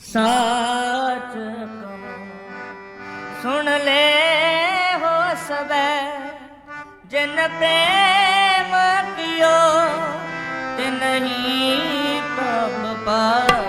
ਸਾਚ ਸੁਣ ਲੈ ਹੋ ਸਬੈ ਜਿਨ ਪ੍ਰੇਮ ਕੀਓ ਤੇ ਨਹੀਂ ਪ੍ਰਭ ਪਾ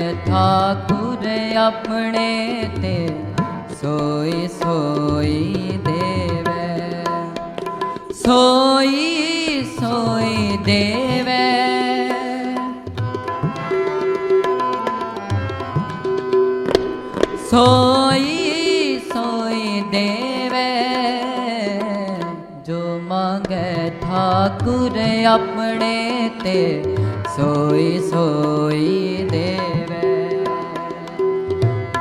ਹੈ ਠਾਕੁਰ ਆਪਣੇ ਤੇ ਸੋਈ ਸੋਈ ਦੇਵੇ ਸੋਈ ਸੋਈ ਦੇਵੇ ਸੋਈ ਸੋਈ ਦੇਵੇ ਜੋ ਮੰਗੇ ਠਾਕੁਰ ਆਪਣੇ ਤੇ ਸੋਈ ਸੋਈ ਦੇ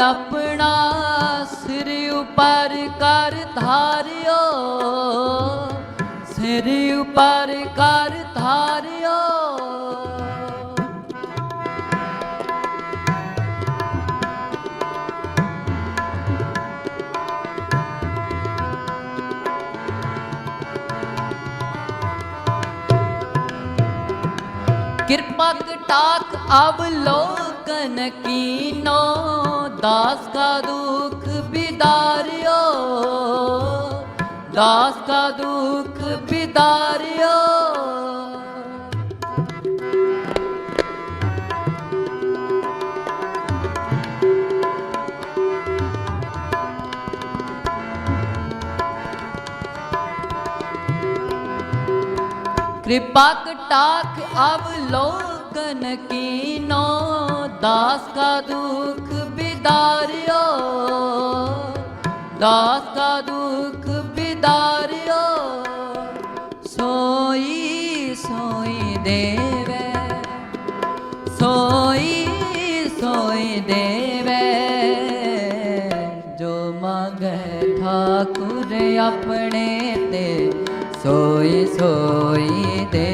अपना सिर ऊपर कर धारियो सिर ऊपर कर धारियो। कृपा टाक अब लोग ਲੋਕਨ ਕੀਨੋ, ਦਾਸ ਕਾ ਦੁਖ ਬਿਦਾਰਿਓ। ਦਾਸ ਕਾ ਦੁਖ ਬਿਦਾਰਿਓ। ਕਿਰਪਾ ਕਟਾਖ ਅਵ ਲੋਕਨ ਕੀਨੋ ਦਾਸ ਕਾ ਦੁਖ ਬਿਦਾਰਿਓ ਦਾਸ ਕਾ ਦੁਖ ਬਿਦਾਰਿਓ ਸੋਈ ਸੋਈ ਦੇਵੇ ਸੋਈ ਸੋਈ ਦੇਵੇ ਜੋ ਮੰਗੇ ਠਾਕੁਰ ਆਪਣੇ ਤੇ ਸੋਈ ਸੋਈ ਦੇ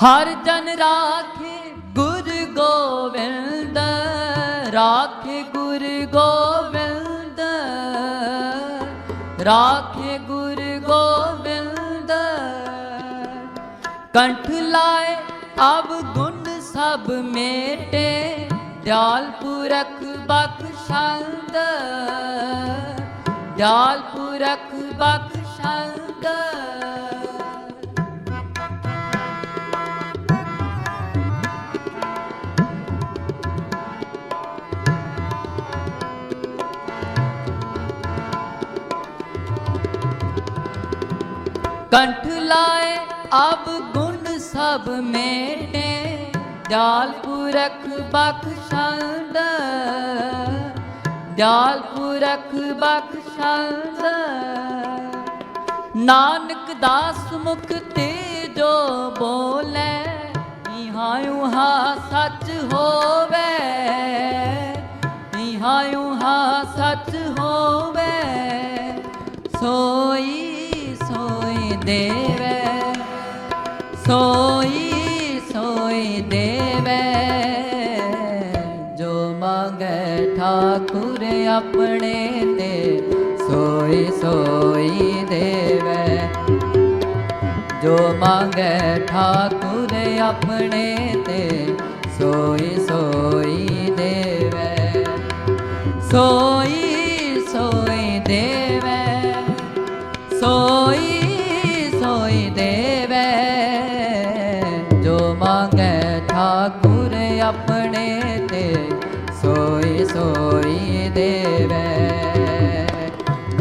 ਹਰ ਜਨ ਰਾਖੇ ਗੁਰ ਗੋਬਿੰਦ ਰਾਖੇ ਗੁਰ ਗੋਬਿੰਦ ਰਾਖੇ ਗੁਰ ਗੋਬਿੰਦ ਕੰਠ ਲਾਏ ਅਬ ਗੁਣ ਸਭ ਮੇਟੇ ਦਿਆਲ ਪੁਰਖ ਬਖਸ਼ੰਦ। ਦਿਆਲ ਪੁਰਖ ਬਖਸ਼ੰਦ। ਕੰਠ ਲਾਏ ਅਬ ਗੁਣ ਸਭ ਮੇਟੇ ਦਿਆਲ ਪੁਰਖ ਬਖਸ਼ੰਦ ਜਾਲ ਪੁਰਖ ਬਖਸ਼ੰਦ ਨਾਨਕ ਦਾਸ ਮੁਖ ਤੇ ਜੋ ਬੋਲੇ, ਇਹਾਂ ਉਹਾਂ ਸੱਚ ਹੋਵੇ। ਇਹਾਂ ਉਹਾਂ ਸੱਚ ਹੋਵੇ ਸੋਈ ਦੇਵੇ, ਸੋਈ ਸੋਈ ਦੇਵੇ। ਜੋ ਮੰਗੇ ਠਾਕੁਰ ਆਪਣੇ ਤੇ, ਸੋਈ ਸੋਈ ਦੇਵੇ। ਜੋ ਮੰਗੇ ਠਾਕੁਰ ਆਪਣੇ ਤੇ, ਸੋਈ ਸੋਈ ਦੇਵੇ। ਸੋਈ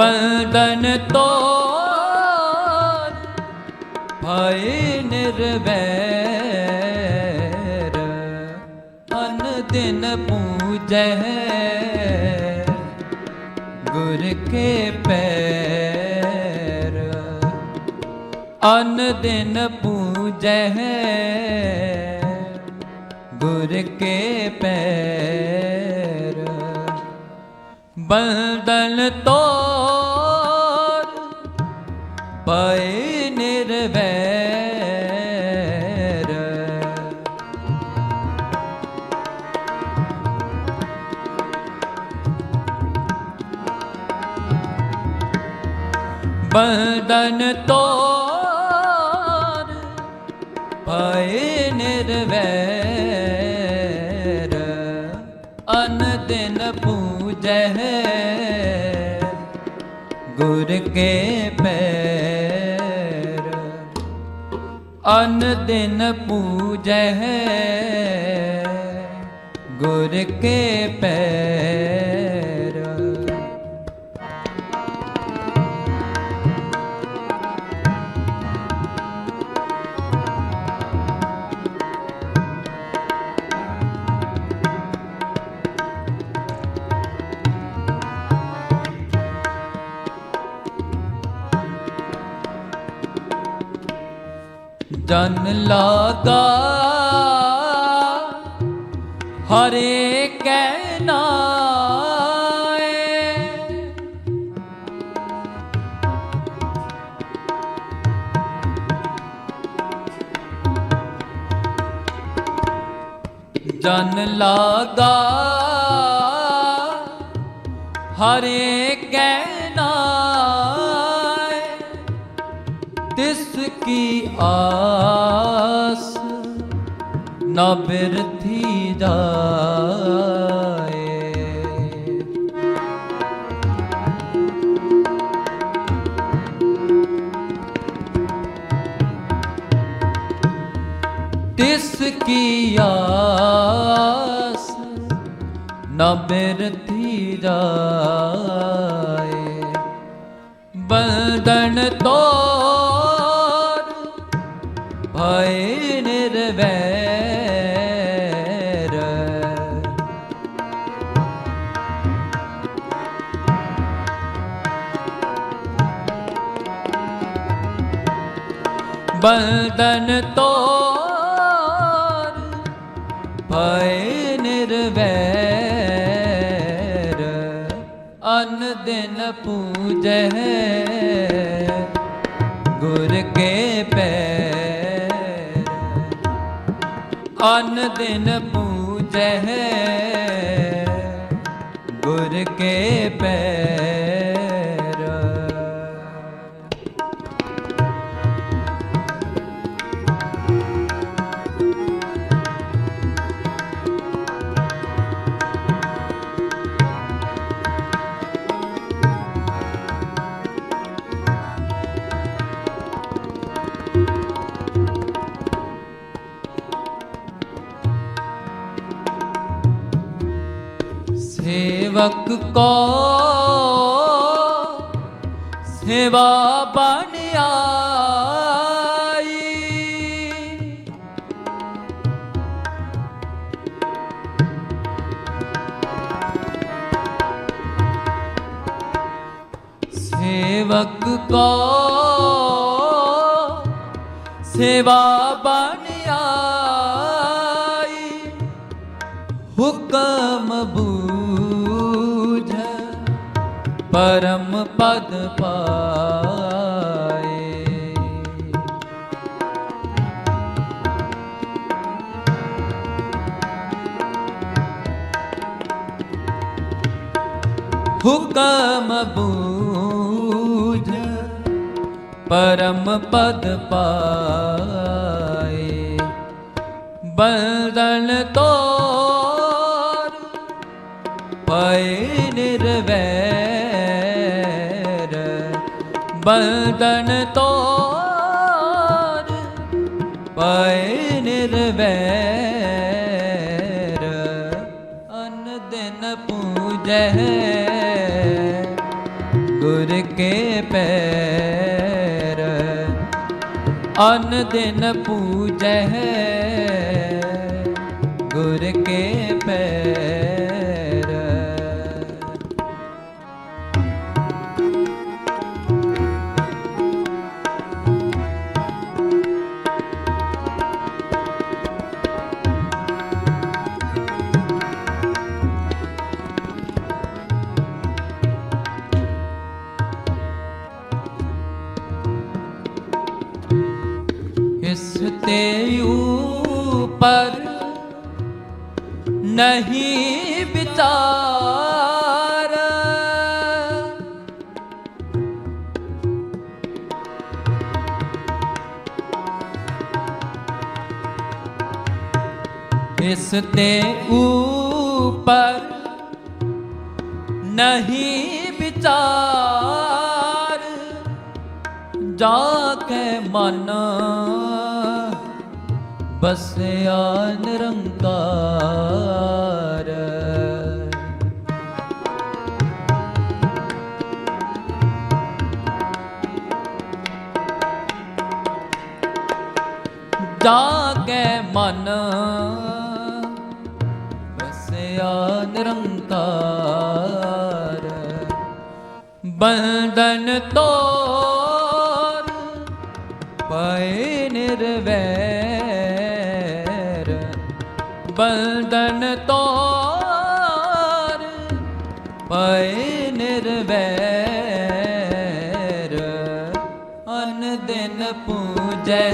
ਬੰਦਨ ਤੋਰ ਭਏ ਨਿਰਵੈਰ ਅਨ ਦਿਨ ਪੂਜੈ ਗੁਰ ਕੇ ਪੈਰ ਅਨ ਦਿਨ ਪੂਜੈ ਗੁਰ ਕੇ ਪੈਰ ਬੰਦਨ ਤੋਰ ਪਏ ਨਿਰਵੈਰ। ਬੰਦਨ ਤੋਰ ਪਏ ਨਿਰਵੈਰ। ਅਨ ਦਿਨ ਪੂਜੈ ਗੁਰ ਕੇ ਅਨ ਦਿਨ ਪੂਜੈ ਗੁਰ ਕੇ ਪੈਰ ਜਨ ਲਾਗਾ ਹਰੇ ਕੈ ਨਾਏ। ਜਨ ਲਾਗਾ ਹਰੇ ਕੈ ਨਾਏ। ਆਸ ਨਾ ਬਿਰਥੀ ਜਾਏ। ਤਿਸ ਕੀ ਆਸ ਨਾ ਬਿਰਥੀ ਜਾਏ। ਬੰਧਨ ਤੋਰ ਭਏ ਨਿਰਵੈਰ। ਬੰਧਨ ਤੋਰ ਭਏ ਨਿਰਵੈਰ। ਅਨ ਦਿਨ ਪੂਜੈ ਅਨ ਦਿਨ ਪੂਜੈ ਗੁਰ ਕੇ ਕੋ ਸੇਵਾ ਬਣ ਆਈ। ਸੇਵਕ ਕੋ ਸੇਵਾ ਬਣ ਆਈ। ਹੁਕਮ ਪਰਮ ਪਦ ਪਾਏ। ਹੁਕਮ ਬੂਝ ਪਰਮ ਪਦ ਪਾਏ। ਬੰਦਨ ਤੋਰ ਪਏ ਨਿਰਵੈ ਬੰਦਨ ਤੋਰ ਪਏ ਨਿਰਵੈਰ ਅਨ ਦਿਨ ਪੂਜੈ ਗੁਰ ਕੇ ਪੈਰ ਅਨ ਦਿਨ ਪੂਜੈ ਗੁਰ ਕੇ ਪੈਰ ਇਸ ਤੇ ਉਪਰ ਨਹੀਂ ਵਿਚਾਰ। ਇਸ ਤੇ ਉਪਰ ਨਹੀਂ ਵਿਚਾਰ। ਜਾ ਕੇ ਮਨ ਬਸਿਆ ਨਿਰੰਕਾਰ ਜਾ ਮਨ ਬਸਿਆ ਨਿਰੰਕਾਰ ਬੰਧਨ ਤੋਰ ਪਏ ਨਿਰਵੈਰ ਬੰਧਨ ਤੋਰ ਪਏ ਨਿਰਵੈਰ ਅਨ ਦਿਨ ਪੂਜੈ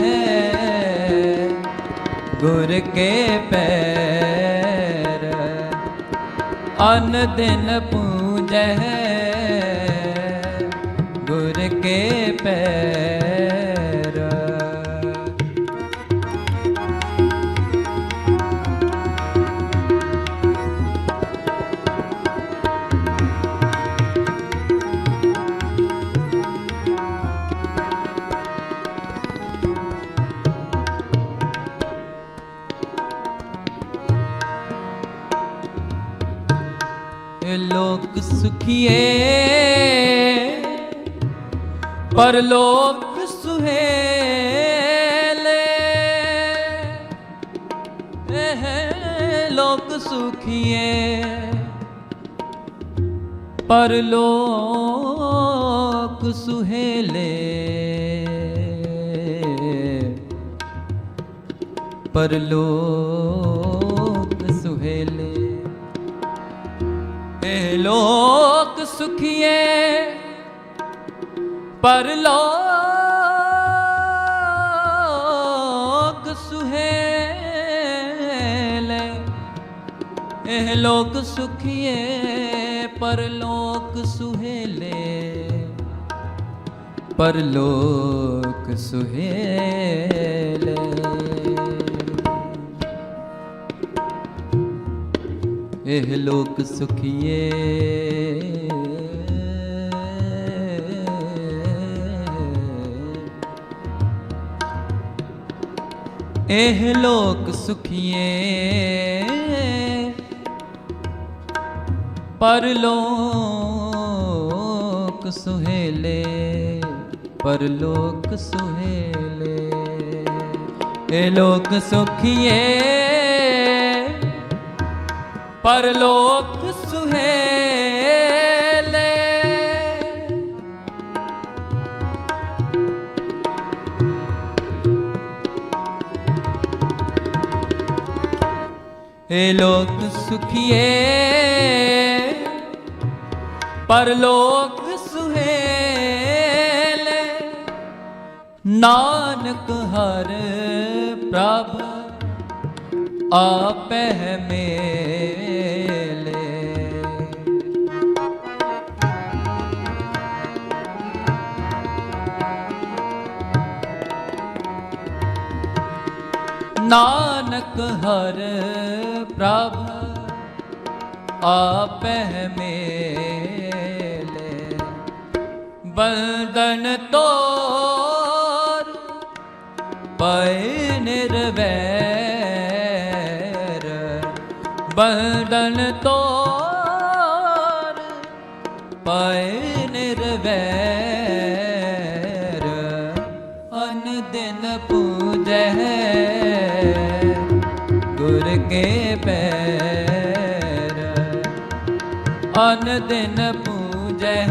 ਗੁਰ ਕੇ ਪੈਰ ਅਨ ਦਿਨ ਪੂਜੈ ਪਰਲੋਕ ਸੁਹੇਲੇ। ਇਹ ਲੋਕ ਸੁਖੀਏ। ਪਰਲੋਕ ਸੁਹੇਲੇ। ਪਰਲੋਕ ਸੁਹੇਲੇ। ਇਹ ਲੋਕ ਸੁਖੀਏ। ਪਰਲੋਕ ਸੁਹੇਲੇ ਇਹ ਲੋਕ ਸੁਖੀਏ ਪਰਲੋਕ ਸੁਹੇਲੇ। ਪਰਲੋਕ ਸੁਹੇਲੇ। ਇਹ ਲੋਕ ਸੁਖੀਏ। ਇਹ ਲੋਕ ਸੁਖੀਏ। ਪਰਲੋਕ ਸੁਹੇਲੇ ਪਰਲੋਕ ਸੁਹੇਲੇ। ਇਹ ਲੋਕ ਸੁਖੀਏ ਪਰਲੋਕ ਸੁਹੇਲੇ। ਇਹ ਲੋਕ ਸੁਖੀਏ ਪਰਲੋਕ ਸੁਹੇਲੇ ਨਾਨਕ ਹਰ ਪ੍ਰਭ ਆਪਹਿ ਮੇ ਨਾਨਕ ਹਰ ਪ੍ਰਭ ਆਪਹਿ ਮੇਲੇ। ਬੰਦਨ ਤੋਰ ਪਏ ਨਿਰਵੈਰ। ਬੰਦਨ ਤੋਰ ਪੈ ਨਿਰਵੈਰ। ਅਨ ਦਿਨ ਪੂਜੈ ਗੁਰ ਕੇ ਪੈਰ। ਅਨ ਦਿਨ ਪੂਜੈ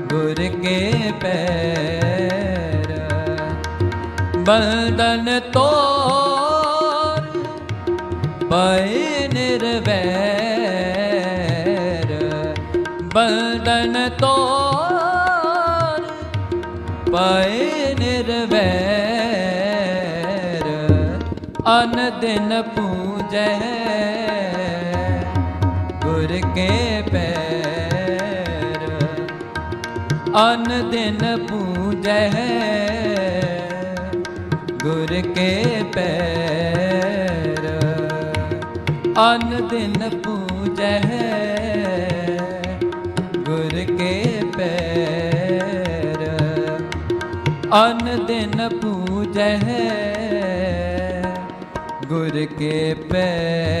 ਗੁਰ ਕੇ ਪੈਰ। ਬੰਦਨ ਤੋਰ ਪਏ ਨਿਰਵੈਰ। ਬੰਦਨ ਤੋਰ ਪਏ ਨਿਰਵੈਰ। ਅਨ ਦਿਨ ਪੂਜੈ, ਗੁਰ ਕੇ ਪੈਰ। ਅਨ ਦਿਨ ਪੂਜੈ, ਗੁਰ ਕੇ ਪੈਰ। ਅਨ ਦਿਨ ਪੂਜੈ, ਗੁਰ ਕੇ ਪੈਰ। ਅਨ ਦਿਨ ਪੂਜੈ ਗੁਰ ਕੇ ਪੈ